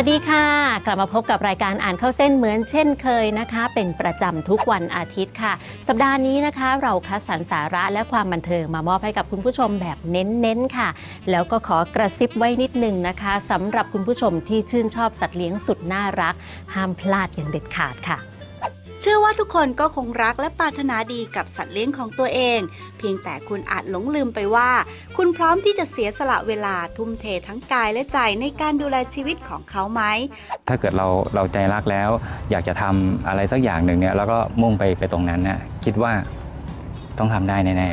วัสดีค่ะ กลับมาพบกับรายการอ่านเข้าเส้นเหมือนเช่นเคยนะคะ เป็นประจำทุกวันอาทิตย์ค่ะ สัปดาห์นี้นะคะ เราคัดสรรสาระและความบันเทิงมามอบให้กับคุณผู้ชมแบบเน้นๆค่ะ แล้วก็ขอกระซิบไว้นิดนึงนะคะสำหรับคุณผู้ชมที่ชื่นชอบสัตว์เลี้ยงสุดน่ารัก ห้ามพลาดอย่างเด็ดขาดค่ะ เชื่อว่าทุกคนก็คงรักและปรารถนาดีกับสัตว์เลี้ยงของตัวเอง เพียงแต่คุณอาจหลงลืมไปว่า คุณพร้อมที่จะเสียสละเวลาทุ่มเททั้งกายและใจในการดูแลชีวิตของเขาไหม ถ้าเกิดเราเราใจรักแล้ว อยากจะทำอะไรสักอย่างหนึ่งเนี่ยแล้วก็มุ่งไปไปตรงนั้นนะคิดว่าต้องทำได้แน่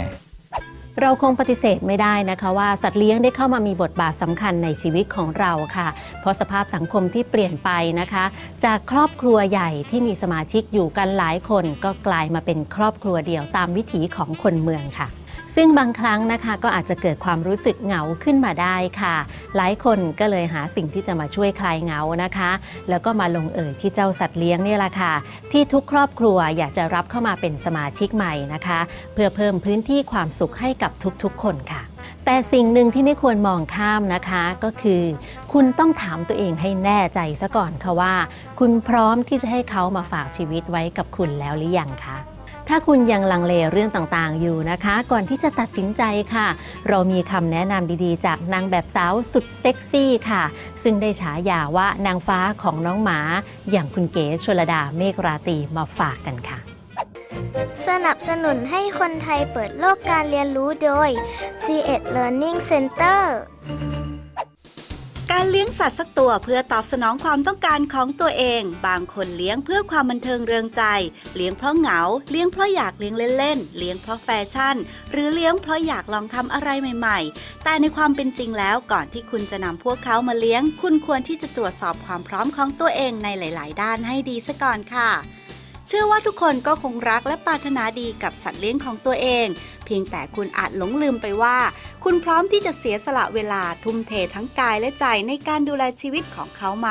เราคงปฏิเสธไม่ได้นะคะว่าสัตว์เลี้ยงได้เข้ามามีบทบาทสำคัญในชีวิตของเราค่ะ เพราะสภาพสังคมที่เปลี่ยนไปนะคะ จากครอบครัวใหญ่ที่มีสมาชิกอยู่กันหลายคน ก็กลายมาเป็นครอบครัวเดียวตามวิถีของคนเมืองค่ะ ซึ่งบางครั้งนะคะก็อาจจะเกิดความรู้สึกเหงาขึ้นมาได้ค่ะ หลายคนก็เลยหาสิ่งที่จะมาช่วยคลายเหงานะคะ แล้วก็มาลงเอยที่เจ้าสัตว์เลี้ยงเนี่ยแหละค่ะ ที่ทุกครอบครัวอยากจะรับเข้ามาเป็นสมาชิกใหม่นะคะ เพื่อเพิ่มพื้นที่ความสุขให้กับทุกๆ คนค่ะแต่สิ่งหนึ่งที่ไม่ควรมองข้ามนะคะก็คือ คุณต้องถามตัวเองให้แน่ใจซะก่อนค่ะว่า คุณพร้อมที่จะให้เขามาฝากชีวิตไว้กับคุณแล้วหรือยังคะ ถ้าคุณยังลังเลเรื่องต่างๆ อยู่นะคะ ก่อนที่จะตัดสินใจค่ะ เรามีคำแนะนำดีๆ จากนางแบบสาวสุดเซ็กซี่ค่ะ ซึ่งได้ฉายาว่านางฟ้าของน้องหมา อย่างคุณเก๋ชลดาเมฆราตีมาฝากกันค่ะ สนับสนุนให้คนไทยเปิดโลกการเรียนรู้โดย c ีเ Learning Center การเลี้ยงสัตว์สักตัวเพื่อตอบสนองความต้องการของตัวเอง บางคนเลี้ยงเพื่อความบันเทิงเริงใจ เลี้ยงเพราะเหงา เลี้ยงเพราะอยากเลี้ยงเล่นๆ เลี้ยงเพราะแฟชั่น หรือเลี้ยงเพราะอยากลองทำอะไรใหม่ ๆ แต่ในความเป็นจริงแล้วก่อนที่คุณจะนำพวกเขามาเลี้ยง คุณควรที่จะตรวจสอบความพร้อมของตัวเองในหลาย ๆ ด้านให้ดีซะก่อนค่ะ เชื่อว่าทุกคนก็คงรักและปรารถนาดีกับสัตว์เลี้ยงของตัวเอง เพียงแต่คุณอาจหลงลืมไปว่า คุณพร้อมที่จะเสียสละเวลาทุ่มเททั้งกายและใจในการดูแลชีวิตของเขาไหม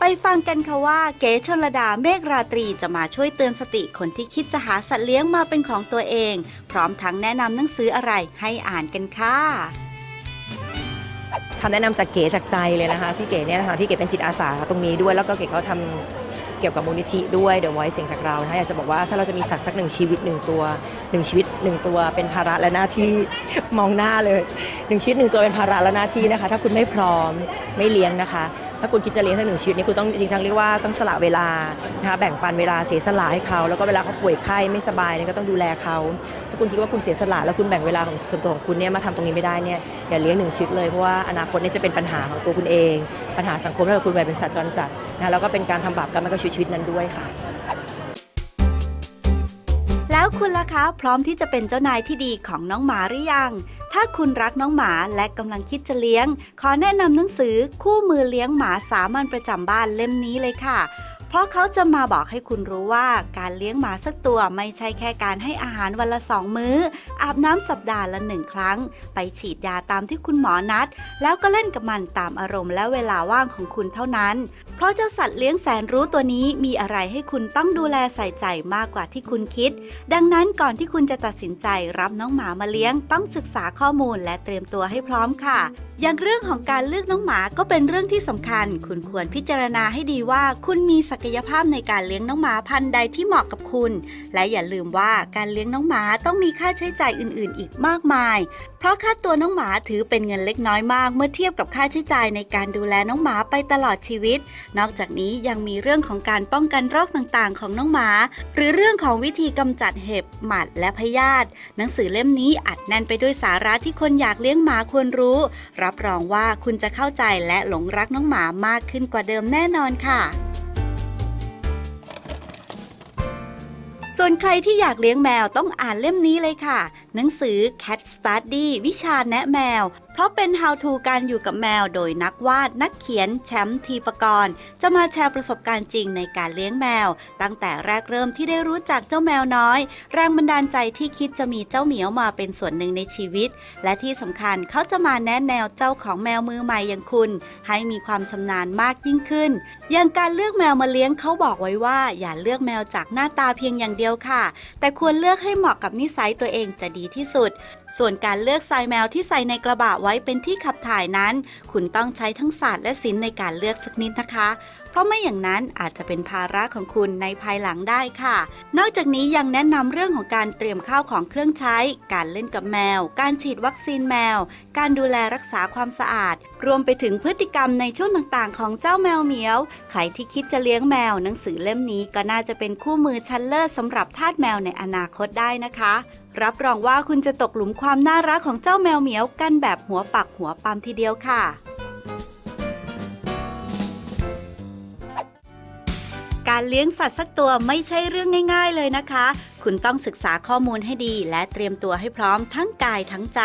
ไปฟังกันค่ะว่าเก๋ชนระดาเมฆราตรีจะมาช่วยเตือนสติคนที่คิดจะหาสัตว์เลี้ยงมาเป็นของตัวเอง พร้อมทั้งแนะนำหนังสืออะไรให้อ่านกันค่ะคำแนะนำจากเก๋จากใจเลยนะคะที่เก๋เนี่ยนะคะที่เก๋เป็นจิตอาสาตรงนี้ด้วยแล้วก็เก๋ก็ทำ กี่ยวกับมูลนิธิด้วยเดี๋ยวไว้เสียงจากเรานะคะอยากจะบอกว่าถ้าเราจะมีสัตว์สักหนึ่งชีวิตหนึ่งตัวหนึ่งชีวิตหนึ่งตัวเป็นภาระและหน้าที่มองหน้าเลยหนึ่งชีวิตหนึ่งตัวเป็นภาระและหน้าที่นะคะ ถ้าคุณไม่พร้อมไม่เลี้ยงนะคะ ถ้าคุณคิดจะเลี้ยงสักหนึ่งชีวิตนี้คุณต้องจริงๆทั้งเรียกว่าต้องสละเวลานะคะแบ่งปันเวลาเสียสละให้เขา แล้วก็เวลาเขาป่วยไข้ไม่สบายเนี่ยก็ต้องดูแลเขา ถ้าคุณคิดว่าคุณเสียสละแล้วคุณแบ่งเวลาของส่วนตัวของคุณเนี่ยมาทำตรงนี้ไม่ได้เนี่ยอย่าเลี้ยงหนึ่งชีวิตเลยเพราะว่าอนาคตเนี่ยจะเป็นปัญหาของตัวคุณเอง ปัญหาสังคมถ้าคุณไปเป็นสัตว์จรจัดนะแล้วก็เป็นการทำบาปกรรมกับชีวิตนั้นด้วยค่ะแล้วคุณล่ะคะ พร้อมที่จะเป็นเจ้านายที่ดีของน้องหมาหรือยัง ถ้าคุณรักน้องหมาและกำลังคิดจะเลี้ยง ขอแนะนำหนังสือคู่มือเลี้ยงหมาสามัญประจำบ้านเล่มนี้เลยค่ะ เพราะเขาจะมาบอกให้คุณรู้ว่าการเลี้ยงหมาสักตัวไม่ใช่แค่การให้อาหารวันละสองมื้อ อาบน้ำสัปดาห์ละหนึ่งครั้ง ไปฉีดยาตามที่คุณหมอนัด แล้วก็เล่นกับมันตามอารมณ์และเวลาว่างของคุณเท่านั้นเพราะเจ้าสัตว์เลี้ยงแสนรู้ตัวนี้มีอะไรให้คุณต้องดูแลใส่ใจมากกว่าที่คุณคิด ดังนั้นก่อนที่คุณจะตัดสินใจรับน้องหมามาเลี้ยง ต้องศึกษาข้อมูลและเตรียมตัวให้พร้อมค่ะ อย่างเรื่องของการเลือกน้องหมาก็เป็นเรื่องที่สำคัญ คุณควรพิจารณาให้ดีว่า คุณมีศักยภาพในการเลี้ยงน้องหมาพันธุ์ใดที่เหมาะกับคุณ และอย่าลืมว่าการเลี้ยงน้องหมาต้องมีค่าใช้จ่ายอื่น ๆ อีกมากมาย เพราะค่าตัวน้องหมาถือเป็นเงินเล็กน้อยมาก เมื่อเทียบกับค่าใช้จ่ายในการดูแลน้องหมาไปตลอดชีวิตนอกจากนี้ยังมีเรื่องของการป้องกันโรคต่างๆ ของน้องหมา หรือเรื่องของวิธีกำจัดเห็บ หมัดและพยาธิหนังสือเล่มนี้อัดแน่นไปด้วยสาระที่คนอยากเลี้ยงหมาควรรู้ รับรองว่าคุณจะเข้าใจและหลงรักน้องหมามากขึ้นกว่าเดิมแน่นอนค่ะส่วนใครที่อยากเลี้ยงแมวต้องอ่านเล่มนี้เลยค่ะ หนังสือ Cat Study วิชาแนะแมว เพราะเป็น How to การอยู่กับแมวโดยนักวาดนักเขียนแชมป์ทีปกรณ์จะมาแชร์ประสบการณ์จริงในการเลี้ยงแมว ตั้งแต่แรกเริ่มที่ได้รู้จักเจ้าแมวน้อย แรงบันดาลใจที่คิดจะมีเจ้าเหมียวมาเป็นส่วนหนึ่งในชีวิต และที่สำคัญเขาจะมาแนะแนวเจ้าของแมวมือใหม่อย่างคุณ ให้มีความชำนาญมากยิ่งขึ้น อย่างการเลือกแมวมาเลี้ยงเขาบอกไว้ว่า อย่าเลือกแมวจากหน้าตาเพียงอย่างเดียวค่ะ แต่ควรเลือกให้เหมาะกับนิสัยตัวเองจะดีที่สุด ส่วนการเลือกทรายแมวที่ใส่ในกระบะไว้เป็นที่ขับถ่ายนั้น คุณต้องใช้ทั้งศาสตร์และศิลป์ในการเลือกสักนิดนะคะ เพราะไม่อย่างนั้นอาจจะเป็นภาระของคุณในภายหลังได้ค่ะ นอกจากนี้ยังแนะนำเรื่องของการเตรียมข้าวของเครื่องใช้ การเล่นกับแมว การฉีดวัคซีนแมว การดูแลรักษาความสะอาด รวมไปถึงพฤติกรรมในช่วงต่างๆ ของเจ้าแมวเหมียว ใครที่คิดจะเลี้ยงแมวหนังสือเล่มนี้ก็น่าจะเป็นคู่มือชั้นเลิศสำหรับทาสแมวในอนาคตได้นะคะ รับรองว่าคุณจะตกหลุมความน่ารักของเจ้าแมวเหมียวกันแบบหัวปักหัวปั๊มทีเดียวค่ะการเลี้ยงสัตว์สักตัวไม่ใช่เรื่องง่าย ๆ เลยนะคะ คุณต้องศึกษาข้อมูลให้ดี และเตรียมตัวให้พร้อมทั้งกายทั้งใจ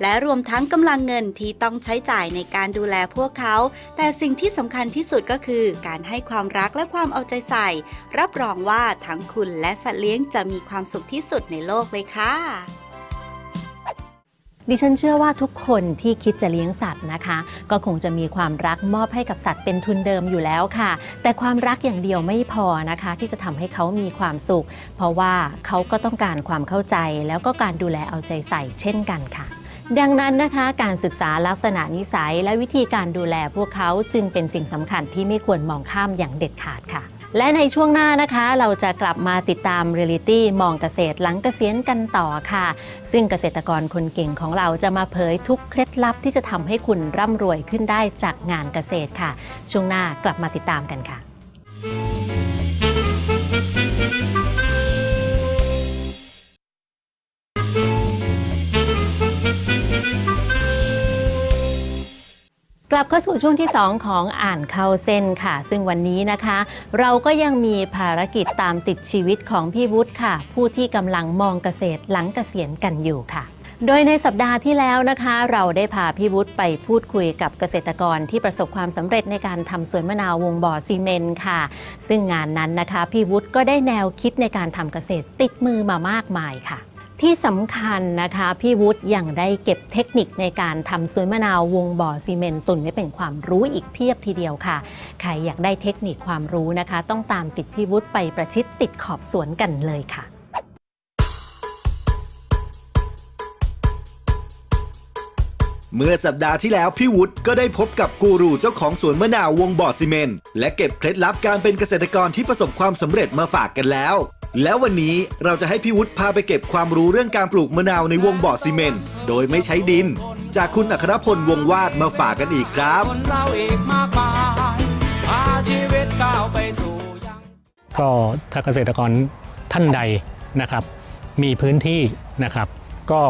และรวมทั้งกำลังเงินที่ต้องใช้จ่ายในการดูแลพวกเขา แต่สิ่งที่สำคัญที่สุดก็คือ การให้ความรักและความเอาใจใส่ รับรองว่าทั้งคุณและสัตว์เลี้ยงจะมีความสุขที่สุดในโลกเลยค่ะ ดิฉันเชื่อว่าทุกคนที่คิดจะเลี้ยงสัตว์นะคะ ก็คงจะมีความรักมอบให้กับสัตว์เป็นทุนเดิมอยู่แล้วค่ะ แต่ความรักอย่างเดียวไม่พอนะคะ ที่จะทำให้เขามีความสุข เพราะว่าเขาก็ต้องการความเข้าใจ แล้วก็การดูแลเอาใจใส่เช่นกันค่ะดังนั้นนะคะการศึกษาลักษณะนิสัยและวิธีการดูแลพวกเขาจึงเป็นสิ่งสำคัญที่ไม่ควรมองข้ามอย่างเด็ดขาดค่ะ และในช่วงหน้านะคะ เราจะกลับมาติดตามเรียลิตี้มองเกษตรหลังเกษียณกันต่อค่ะ ซึ่งเกษตรกรคนเก่งของเราจะมาเผยทุกเคล็ดลับที่จะทำให้คุณร่ำรวยขึ้นได้จากงานเกษตรค่ะ ช่วงหน้ากลับมาติดตามกันค่ะ กลับเข้าสู่ช่วงที่ 2 ของอ่านเข้าเส้นค่ะ ซึ่งวันนี้นะคะ เราก็ยังมีภารกิจตามติดชีวิตของพี่วุฒิค่ะ ผู้ที่กำลังมองเกษตรหลังเกษียณกันอยู่ค่ะ โดยในสัปดาห์ที่แล้วนะคะ เราได้พาพี่วุฒิไปพูดคุยกับเกษตรกรที่ประสบความสำเร็จในการทำสวนมะนาววงบ่อซีเมนต์ค่ะ ซึ่งงานนั้นนะคะ พี่วุฒิก็ได้แนวคิดในการทำเกษตรติดมือมามากมายค่ะ ที่สำคัญนะคะ พี่วุฒิยังได้เก็บเทคนิคในการทำสวนมะนาววงบ่อซีเมนต์ตุนไว้เป็นความรู้อีกเพียบทีเดียวค่ะ ใครอยากได้เทคนิคความรู้นะคะ ต้องตามติดพี่วุฒิไปประชิดติดขอบสวนกันเลยค่ะเมื่อสัปดาห์ที่แล้วพี่วุฒิก็ได้พบกับกูรูเจ้าของสวนมะนาววงบ่อซีเมนต์และเก็บเคล็ดลับการเป็นเกษตรกรที่ประสบความสำเร็จมาฝากกันแล้ว แล้ววันนี้เราจะให้พี่วุฒิพาไปเก็บความรู้เรื่องการปลูกมะนาวในวงบ่อซีเมนต์โดยไม่ใช้ดิน จากคุณอัครพลวงวาดมาฝากกันอีกครับกมากมายพาชีวิตก้าวไปสู่ยังก็ถ้าเกษตรกรท่านใดนะครับ มีพื้นที่นะครับ ก็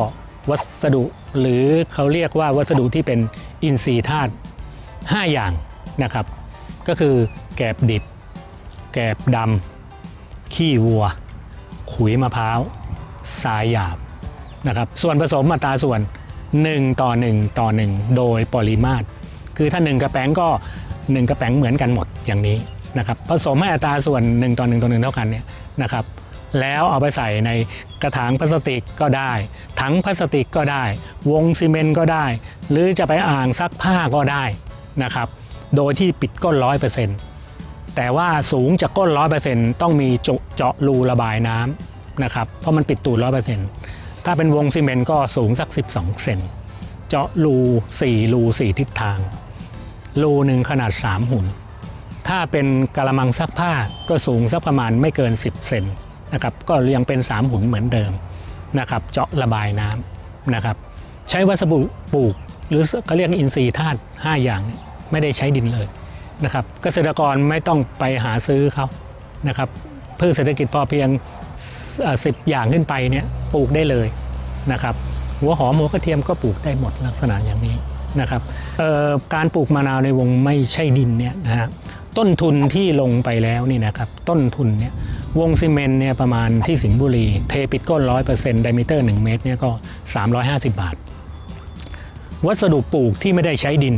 วัสดุหรือเขาเรียกว่าวัสดุที่เป็นอินทรีย์ธาตุ5อย่างนะครับ ก็คือแกบดิบ แกบดำ ขี้วัว ขุยมะพร้าวทรายหยาบนะครับส่วนผสมอัตราส่วน 1 ต่อ 1 ต่อ 1 โดยปริมาตร คือถ้า 1 กระแป้งก็ 1 กระแป้งเหมือนกันหมดอย่างนี้นะครับผสมให้อัตราส่วน 1 ต่อ 1 ต่อ 1 เท่ากันเนี่ยนะครับแล้วเอาไปใส่ในกระถางพลาสติกก็ได้ ถังพลาสติกก็ได้ วงซีเมนต์ก็ได้ หรือจะไปอ่างซักผ้าก็ได้นะครับโดยที่ปิดก้นร้อยเปอร์เซ็นต์ แต่ว่าสูงจากก้นร้อยเปอร์เซ็นต์ต้องมีเจาะรูระบายน้ำนะครับเพราะมันปิดตูดร้อยเปอร์เซ็นต์ถ้าเป็นวงซีเมนต์ก็สูงสัก 12 เซนเจาะรู4รู4ทิศทาง รูหนึ่งขนาด 3 หุ่น ถ้าเป็นกระมังซักผ้าก็สูงสักประมาณไม่เกิน 10 เซนนะครับก็ยังเป็น 3 หุ่นเหมือนเดิมนะครับเจาะระบายน้ำนะครับใช้วัสดุปลูกหรือเขาเรียกอินทรีย์ธาตุ5อย่างไม่ได้ใช้ดินเลย นะครับเกษตรกรไม่ต้องไปหาซื้อเขานะครับพืชเศรษฐกิจพอเพียงสิบอย่างขึ้นไปเนี่ยปลูกได้เลยนะครับหัวหอมหัวกระเทียมก็ปลูกได้หมดลักษณะอย่างนี้นะครับการปลูกมะนาวในวงไม่ใช่ดินเนี่ยนะฮะต้นทุนที่ลงไปแล้วนี่นะครับต้นทุนเนี่ยวงซีเมนต์เนี่ยประมาณที่สิงห์บุรี เทปิดก้นร้อยเปอร์เซ็นต์ไดมิเตอร์หนึ่งเมตรเนี่ยก็ 350 บาท วัสดุปลูกที่ไม่ได้ใช้ดิน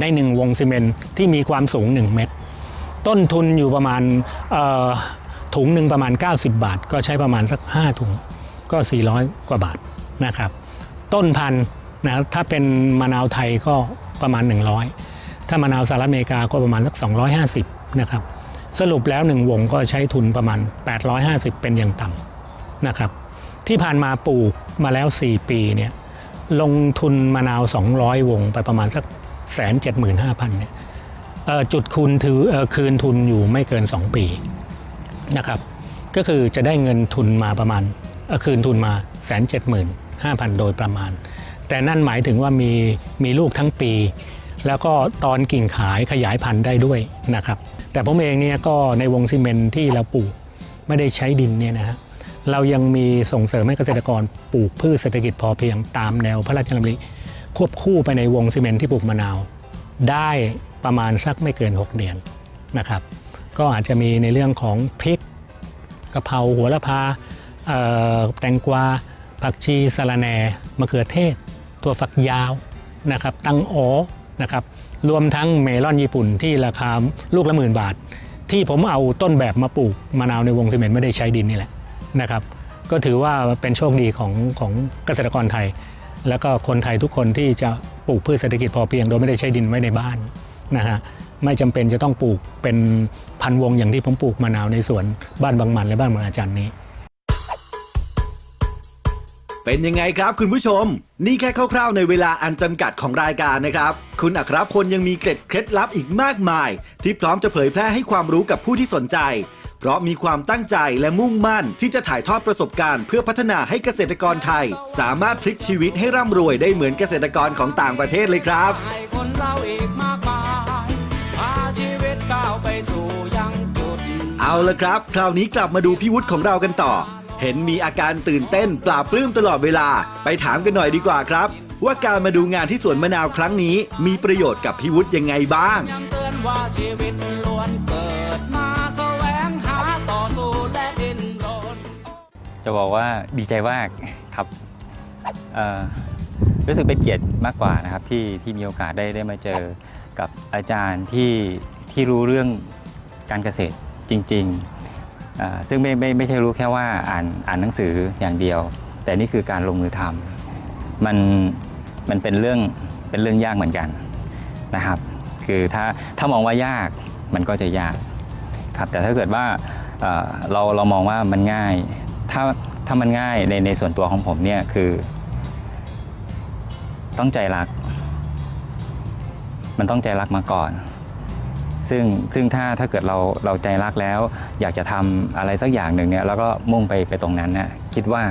ในหนึ่งวงซีเมนต์ที่มีความสูง 1 เมตร ต้นทุนอยู่ประมาณถุงหนึ่งประมาณ 90 บาท ก็ใช้ประมาณสัก 5 ถุงก็ 400 กว่าบาทนะครับ ต้นพันธุ์นะถ้าเป็นมะนาวไทยก็ประมาณ 100 ถ้ามะนาวสหรัฐอเมริกาก็ประมาณสัก 250 นะครับ สรุปแล้ว 1 วงก็ใช้ทุนประมาณ 850 เป็นอย่างต่ำนะครับ ที่ผ่านมาปลูกมาแล้ว 4 ปีเนี่ยลงทุนมะนาว 200 วงไปประมาณสัก แสนเจ็ดหมื่นห้าพันเนี่ยจุดคืนถือคืนทุนอยู่ไม่เกิน 2 ปีนะครับก็คือจะได้เงินทุนมาประมาณคืนทุนมาแสนเจ็ดหมื่นห้าพันโดยประมาณ แต่นั่นหมายถึงว่ามีมีลูกทั้งปี แล้วก็ตอนกิ่งขายขยายพันธุ์ได้ด้วยนะครับแต่ผมเองเนี่ยก็ในวงซีเมนต์ที่เราปลูกไม่ได้ใช้ดินเนี่ยนะฮะเรายังมีส่งเสริมให้เกษตรกรปลูกพืชเศรษฐกิจพอเพียงตามแนวพระราชดำริ ควบคู่ไปในวงซีเมนต์ที่ปลูกมะนาว ได้ประมาณสักไม่เกิน 6 เดือนนะครับ ก็อาจจะมีในเรื่องของพริกกะเพราหัวละพาแตงกวาผักชีสะระแหน่มะเขือเทศตัวฝักยาวนะครับ ตังโอนะครับรวมทั้งเมลอนญี่ปุ่นที่ราคาลูกละหมื่นบาท ที่ผมเอาต้นแบบมาปลูกมะนาวในวงซีเมนต์ไม่ได้ใช้ดินนี่แหละนะครับ ก็ถือว่าเป็นโชคดีของของเกษตรกรไทย แล้วก็คนไทยทุกคนที่จะปลูกพืชเศรษฐกิจพอเพียง โดยไม่ได้ใช้ดินไว้ในบ้านนะฮะไม่จำเป็นจะต้องปลูกเป็นพันวงอย่างที่ผมปลูกมะนาวในสวนบ้านบางมันและบ้านเมืองอาจารย์นี้ เป็นยังไงครับคุณผู้ชม นี่แค่คร่าวๆในเวลาอันจำกัดของรายการนะครับ คุณอัครพลยังมีเกร็ดเคล็ดลับอีกมากมาย ที่พร้อมจะเผยแพร่ให้ความรู้กับผู้ที่สนใจ เพราะมีความตั้งใจและมุ่งมั่นที่จะถ่ายทอดประสบการณ์เพื่อพัฒนาให้เกษตรกรไทย สามารถพลิกชีวิตให้ร่ำรวยได้เหมือนเกษตรกรของต่างประเทศเลยครับคนเราอีกมากมายพาชีวิตก้าวไปสู่ยังจุดเอาละครับ คราวนี้กลับมาดูพี่วุฒิของเรากันต่อ เห็นมีอาการตื่นเต้นปลาปลื้มตลอดเวลา ไปถามกันหน่อยดีกว่าครับ ว่าการมาดูงานที่สวนมะนาวครั้งนี้ มีประโยชน์กับพี่วุฒิยังไงบ้างย้ำเตือนว่าชีวิตล้วนเกิดมา จะบอกว่าดีใจมากครับรู้สึกเป็นเกียรติมากกว่านะครับที่ที่มีโอกาสได้ได้มาเจอกับอาจารย์ที่ที่รู้เรื่องการเกษตรจริงๆซึ่งไม่ไม่ไม่ใช่รู้แค่ว่าอ่านอ่านหนังสืออย่างเดียว แต่นี่คือการลงมือทำมันมันเป็นเรื่องเป็นเรื่องยากเหมือนกันนะครับ คือถ้าถ้ามองว่ายากมันก็จะยากครับแต่ถ้าเกิดว่าเราเรามองว่ามันง่าย ถ้าถ้ามันง่ายในในส่วนตัวของผมเนี่ยคือ ต้องใจรัก มันต้องใจรักมาก่อน ซึ่งซึ่งถ้าถ้าเกิดเราเราใจรักแล้ว อยากจะทำอะไรสักอย่างหนึ่งเนี่ยแล้วก็มุ่งไปไปตรงนั้นนะคิดว่า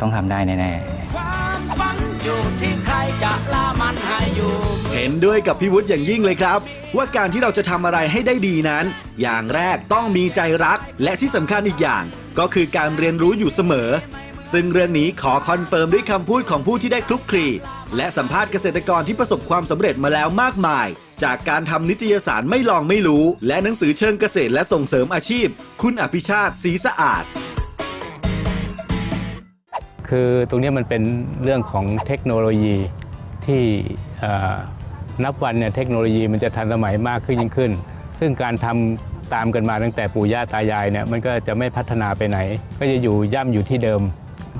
ต้องทำได้แน่ๆความฝันอยู่ที่ใครจะละมันให้อยู่เห็นด้วยกับพี่วุฒิอย่างยิ่งเลยครับว่าการที่เราจะทำอะไรให้ได้ดีนั้น อย่างแรกต้องมีใจรัก และที่สำคัญอีกอย่าง ก็คือการเรียนรู้อยู่เสมอ ซึ่งเรื่องนี้ขอคอนเฟิร์มด้วยคำพูดของผู้ที่ได้คลุกคลีและสัมภาษณ์เกษตรกรที่ประสบความสำเร็จมาแล้วมากมาย จากการทำนิตยสารไม่ลองไม่รู้ และหนังสือเชิงเกษตรและส่งเสริมอาชีพ คุณอภิชาติศรีสะอาด คือตรงนี้มันเป็นเรื่องของเทคโนโลยีที่นับวันเนี่ยเทคโนโลยีมันจะทันสมัยมากขึ้นยิ่งขึ้น ซึ่งการทำ ตามกันมาตั้งแต่ปู่ย่าตายายเนี่ยมันก็จะไม่พัฒนาไปไหน ก็จะอยู่ย่ำอยู่ที่เดิม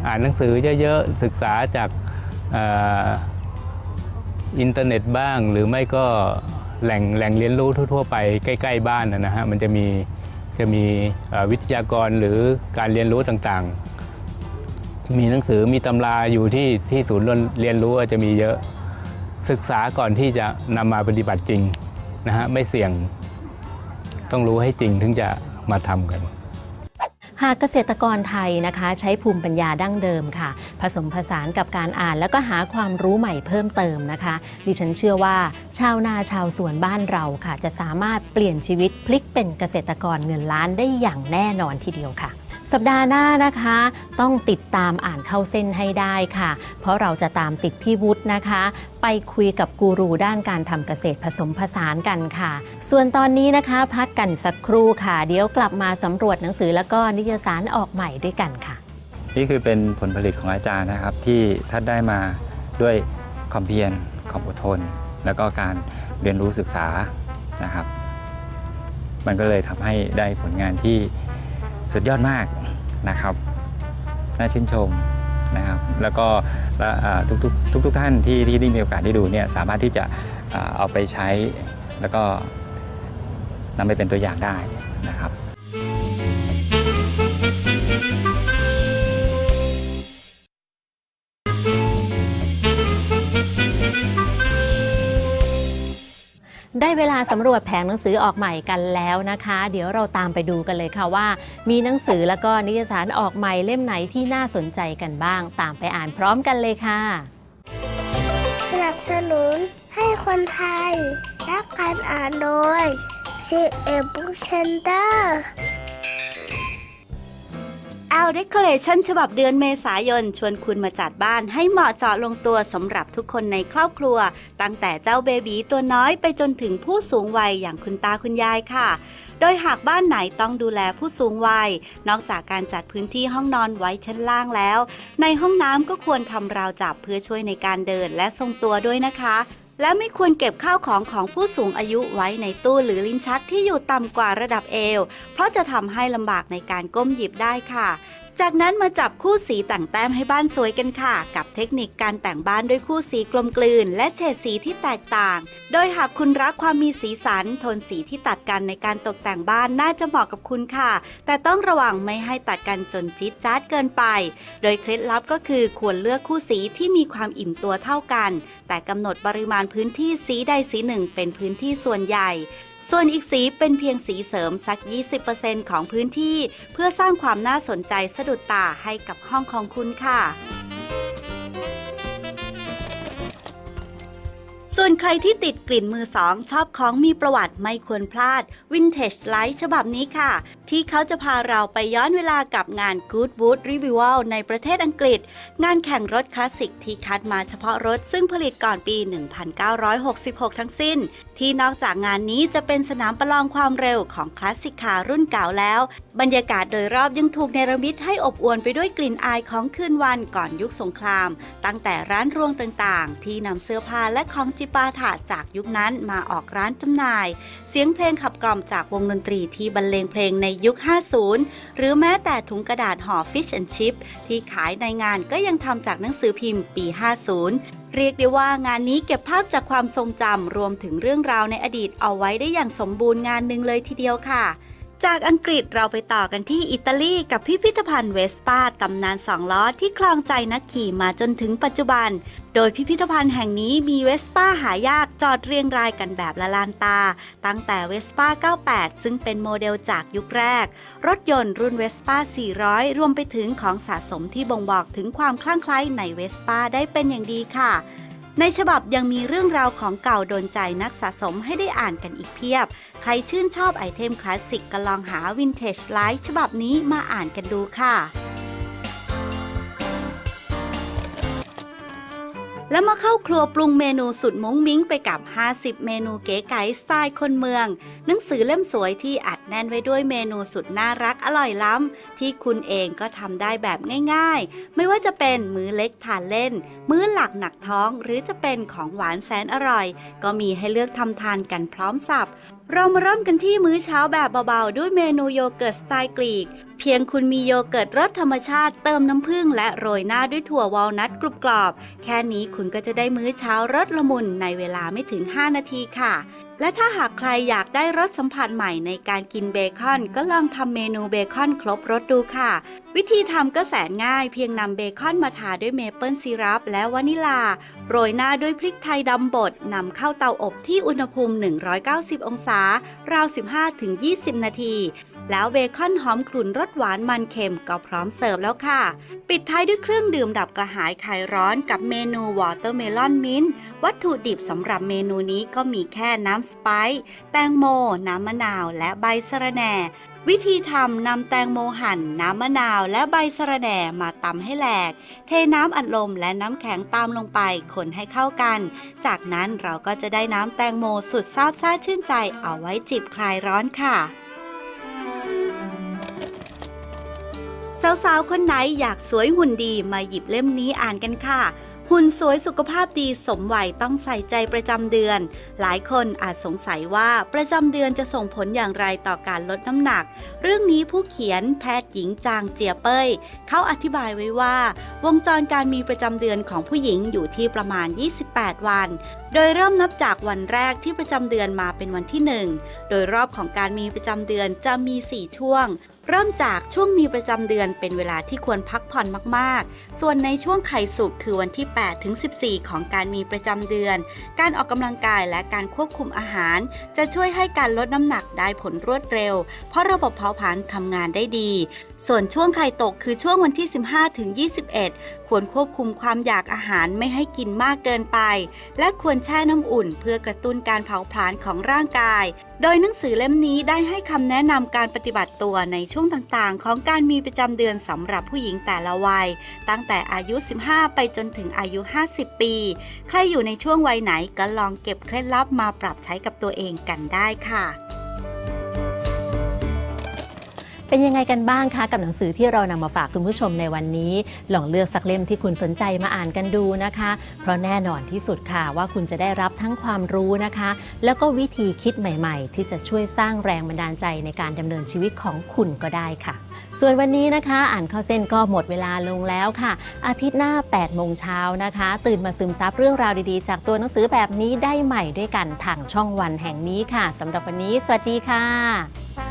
อ่านหนังสือเยอะๆศึกษาจากอินเทอร์เน็ตบ้าง หรือไม่ก็แหล่งแหล่งเรียนรู้ทั่วๆไปใกล้ ๆ บ้านนะฮะมันจะมีจะมีวิทยากรหรือการเรียนรู้ต่างๆ มีหนังสือมีตำราอยู่ที่ที่ศูนย์เรียนรู้อาจจะมีเยอะ ศึกษาก่อนที่จะนำมาปฏิบัติจริงนะฮะไม่เสี่ยง ต้องรู้ให้จริงถึงจะมาทำกันหากเกษตรกรไทยนะคะ ใช้ภูมิปัญญาดั้งเดิมค่ะ ผสมผสานกับการอ่านแล้วก็หาความรู้ใหม่เพิ่มเติมนะคะ ดิฉันเชื่อว่า ชาวนาชาวสวนบ้านเราค่ะ จะสามารถเปลี่ยนชีวิตพลิกเป็นเกษตรกรเงินล้านได้อย่างแน่นอนทีเดียวค่ะ สัปดาห์หน้านะคะ ต้องติดตามอ่านเข้าเส้นให้ได้ค่ะ เพราะเราจะตามติดพี่วุฒินะคะ ไปคุยกับกูรูด้านการทำเกษตรผสมผสานกันค่ะ ส่วนตอนนี้นะคะ พักกันสักครู่ค่ะ เดี๋ยวกลับมาสำรวจหนังสือแล้วก็นิยสารออกใหม่ด้วยกันค่ะ นี่คือเป็นผลผลิตของอาจารย์นะครับ ที่ท่านได้มาด้วยความเพียรความอดทน แล้วก็การเรียนรู้ศึกษานะครับ มันก็เลยทำให้ได้ผลงานที่สุดยอดมาก นะครับน่าชื่นชมนะครับ แล้วก็และอ่าทุกๆทุกๆท่านที่ที่ได้มีโอกาสได้ดูเนี่ยสามารถที่จะเอาไปใช้แล้วก็นำไปเป็นตัวอย่างได้นะครับ เวลาสำรวจแผงหนังสือออกใหม่กันแล้วนะคะ เดี๋ยวเราตามไปดูกันเลยค่ะว่า มีหนังสือแล้วก็นิตยสารออกใหม่เล่มไหนที่น่าสนใจกันบ้าง ตามไปอ่านพร้อมกันเลยค่ะสนับสนุนให้คนไทยรักการอ่านโดย c ีเอบุ๊ก เชนเดอร์เอาเดคอเรชันฉบับเดือนเมษายน ชวนคุณมาจัดบ้านให้เหมาะเจาะลงตัวสำหรับทุกคนในครอบครัว ตั้งแต่เจ้าเบบีตัวน้อยไปจนถึงผู้สูงวัยอย่างคุณตาคุณยายค่ะโดยหากบ้านไหนต้องดูแลผู้สูงวัย นอกจากการจัดพื้นที่ห้องนอนไว้ชั้นล่างแล้ว ในห้องน้ำก็ควรทำราวจับเพื่อช่วยในการเดินและทรงตัวด้วยนะคะ และไม่ควรเก็บข้าวของของผู้สูงอายุไว้ในตู้หรือลิ้นชักที่อยู่ต่ำกว่าระดับเอว เพราะจะทำให้ลำบากในการก้มหยิบได้ค่ะ จากนั้นมาจับคู่สีแต่งแต้มให้บ้านสวยกันค่ะ กับเทคนิคการแต่งบ้านด้วยคู่สีกลมกลืน และเฉดสีที่แตกต่าง โดยหากคุณรักความมีสีสันโทนสีที่ตัดกันในการตกแต่งบ้านน่าจะเหมาะกับคุณค่ะ แต่ต้องระวังไม่ให้ตัดกันจนจี๊ดจ๊าดเกินไป โดยเคล็ดลับก็คือควรเลือกคู่สีที่มีความอิ่มตัวเท่ากัน แต่กำหนดปริมาณพื้นที่สีใดสีหนึ่งเป็นพื้นที่ส่วนใหญ่ ส่วนอีกสีเป็นเพียงสีเสริมสัก 20%ของพื้นที่ เพื่อสร้างความน่าสนใจสะดุดตาให้กับห้องของคุณค่ะ ส่วนใครที่ติดกลิ่นมือสอง ชอบของมีประวัติไม่ควรพลาด Vintage Light ฉบับนี้ค่ะ ที่เขาจะพาเราไปย้อนเวลากับงาน Goodwood Revival ในประเทศอังกฤษ งานแข่งรถคลาสสิกที่คัดมาเฉพาะรถซึ่งผลิตก่อนปี 1966 ทั้งสิ้น ที่นอกจากงานนี้จะเป็นสนามประลองความเร็วของคลาสสิกคารุ่นเก่าแล้ว บรรยากาศโดยรอบยังถูกเนรมิตให้อบอวลไปด้วยกลิ่นอายของคืนวันก่อนยุคสงคราม ตั้งแต่ร้านรวงต่างๆ ที่นำเสื้อผ้าและของจิปาถะจากยุคนั้นมาออกร้านจำหน่าย เสียงเพลงขับกล่อมจากวงดนตรีที่บรรเลงเพลงในยุค 50 หรือแม้แต่ถุงกระดาษห่อ Fish and Chip ที่ขายในงานก็ยังทำจากหนังสือพิมพ์ปี 50 เรียกได้ว่างานนี้เก็บภาพจากความทรงจำรวมถึงเรื่องราวในอดีตเอาไว้ได้อย่างสมบูรณ์งานหนึ่งเลยทีเดียวค่ะ จากอังกฤษเราไปต่อกันที่อิตาลีกับพิพิธภัณฑ์เวสป้าตำนานสองล้อที่คลองใจนักขี่มาจนถึงปัจจุบัน โดยพิพิธภัณฑ์แห่งนี้มีเวสป้าหายากจอดเรียงรายกันแบบละลานตา ตั้งแต่เวสป้า 98 ซึ่งเป็นโมเดลจากยุคแรก รถยนต์รุ่นเวสป้า 400 รวมไปถึงของสะสมที่บ่งบอกถึงความคลั่งไคล้ในเวสป้าได้เป็นอย่างดีค่ะ ในฉบับยังมีเรื่องราวของเก่าโดนใจนักสะสมให้ได้อ่านกันอีกเพียบ ใครชื่นชอบไอเทมคลาสสิกก็ลองหาวินเทจไลท์ฉบับนี้มาอ่านกันดูค่ะ แล้วมาเข้าครัวปรุงเมนูสุดมุ้งมิ้งไปกับ 50 เมนูเก๋ไก๋สไตล์คนเมือง หนังสือเล่มสวยที่อัดแน่นไว้ด้วยเมนูสุดน่ารักอร่อยล้ำ ที่คุณเองก็ทำได้แบบง่ายๆ ไม่ว่าจะเป็นมื้อเล็กทานเล่น มื้อหลักหนักท้อง หรือจะเป็นของหวานแสนอร่อย ก็มีให้เลือกทำทานกันพร้อมสับ เรามาเริ่มกันที่มื้อเช้าแบบเบาๆ ด้วยเมนูโยเกิร์ตสไตล์กรีก เพียงคุณมีโยเกิร์ตรสธรรมชาติเติมน้ำผึ้งและโรยหน้าด้วยถั่ววอลนัทกรุบกรอบ แค่นี้คุณก็จะได้มื้อเช้ารสละมุนในเวลาไม่ถึง 5 นาทีค่ะ และถ้าหากใครอยากได้รสสัมผัสใหม่ในการกินเบคอน ก็ลองทำเมนูเบคอนครบรสดูค่ะ วิธีทำก็แสนง่าย เพียงนำเบคอนมาทาด้วยเมเปิลซีรัปและวานิลา โรยหน้าด้วยพริกไทยดำบดนำเข้าเตาอบที่อุณหภูมิ 190 องศาราว 15-20 นาที แล้วเบคอนหอมกลุ่นรสหวานมันเค็มก็พร้อมเสิร์ฟแล้วค่ะ ปิดท้ายด้วยเครื่องดื่มดับกระหายคลายร้อนกับเมนูวอเตอร์เมลอนมิ้นวัตถุดิบสำหรับเมนูนี้ก็มีแค่น้ำสไปซ์แตงโม น้ำมะนาว และใบสะระแหน่วิธีทำนำแตงโมหั่น น้ำมะนาวและใบสะระแหน่มาตำให้แหลก เทน้ำอัดลมและน้ำแข็งตามลงไปคนให้เข้ากัน จากนั้นเราก็จะได้น้ำแตงโมสุดซาบซ่าชื่นใจเอาไว้จิบคลายร้อนค่ะ สาวๆ คนไหนอยากสวยหุ่นดีมาหยิบเล่มนี้อ่านกันค่ะ หุ่นสวยสุขภาพดีสมวัยต้องใส่ใจประจำเดือน หลายคนอาจสงสัยว่าประจำเดือนจะส่งผลอย่างไรต่อการลดน้ำหนัก เรื่องนี้ผู้เขียนแพทย์หญิงจางเจียเป้ย เขาอธิบายไว้ว่า วงจรการมีประจำเดือนของผู้หญิงอยู่ที่ประมาณ 28 วันโดยเริ่มนับจากวันแรกที่ประจำเดือนมาเป็นวันที่ 1 โดยรอบของการมีประจำเดือนจะมี 4 ช่วง เริ่มจากช่วงมีประจำเดือนเป็นเวลาที่ควรพักผ่อนมากๆ ส่วนในช่วงไข่สุกคือวันที่ 8 ถึง 14 ของการมีประจำเดือน การออกกำลังกายและการควบคุมอาหาร จะช่วยให้การลดน้ำหนักได้ผลรวดเร็ว เพราะระบบเผาผลาญทำงานได้ดี ส่วนช่วงไข่ตกคือช่วงวันที่ 15ถึง21 ควรควบคุมความอยากอาหารไม่ให้กินมากเกินไป และควรแช่น้ำอุ่นเพื่อกระตุ้นการเผาผลาญของร่างกาย โดยหนังสือเล่มนี้ได้ให้คำแนะนำการปฏิบัติตัวในช่วงต่างๆ ของการมีประจำเดือนสำหรับผู้หญิงแต่ละวัย ตั้งแต่อายุ 15 ไปจนถึงอายุ 50 ปี ใครอยู่ในช่วงวัยไหนก็ลองเก็บเคล็ดลับมาปรับใช้กับตัวเองกันได้ค่ะ เป็นยังไงกันบ้างคะกับหนังสือที่เรานำมาฝากคุณผู้ชมในวันนี้ลองเลือกสักเล่มที่คุณสนใจมาอ่านกันดูนะคะ เพราะแน่นอนที่สุดค่ะว่าคุณจะได้รับทั้งความรู้นะคะ แล้วก็วิธีคิดใหม่ ๆ ที่จะช่วยสร้างแรงบันดาลใจในการดำเนินชีวิตของคุณก็ได้ค่ะ ส่วนวันนี้นะคะ อ่านข้าเส้นก็หมดเวลาลงแล้วค่ะ อาทิตย์หน้า8โมงเช้านะคะ ตื่นมาซึมซับเรื่องราวดีๆ จากตัวหนังสือแบบนี้ได้ใหม่ด้วยกันทางช่องวันแห่งนี้ค่ะสำหรับวันนี้ สวัสดีค่ะ